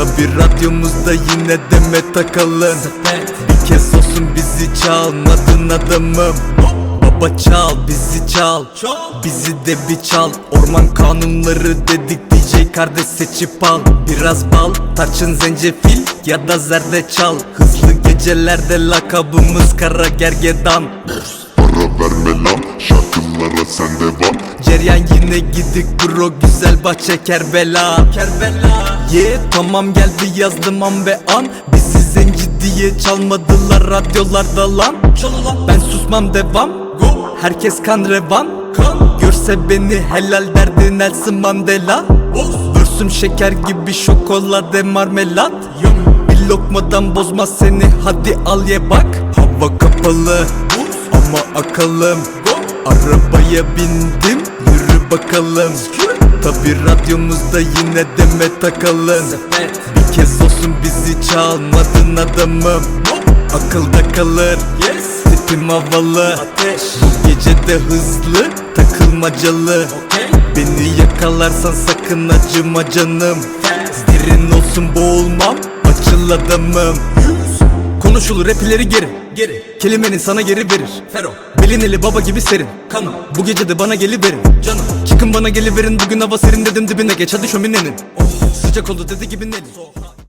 Tabi radyomuzda yine deme takalım Bir kez olsun bizi çalmadın adamım. Baba çal bizi çal. Bizi de bir çal. Orman kanunları dedik DJ kardeş seçip al. Biraz bal tarçın zencefil ya da zerdeçal. Hızlı gecelerde lakabımız kara gergedan. Para verme lan Yine gidik bro güzel bahçe Kerbela. Kerbela. Yeah tamam geldi yazdım an ve an. Bizi zenci diye çalmadılar radyolarda lan. Ben susmam devam. Herkes kan revan. Görse beni helal derdi Nelson Mandela. Vürsüm şeker gibi şokolade marmelat. Bir lokmadan bozmaz seni hadi al ye bak. Hava kapalı ama akalım. Arabaya bindim yürü bakalım. Tabi radyomuzda yine deme takalım. Bir kez olsun bizi çalmadın adamım. Akılda kalır. Tipim havalı. Bu gece de hızlı takılmacalı. Beni yakalarsan sakın acıma canım. Derin olsun boğulmam açıl adamım. Konuşulur rapileri geri Geri Kelimenin sana geri verir. Fero Belin eli baba gibi serin. Kanım Bu gece de bana geliverin. Canım Çıkın bana geliverin Bugün hava serin dedim dibine geç. Hadi şöminenin. Sıcak oldu dedi gibi Nelly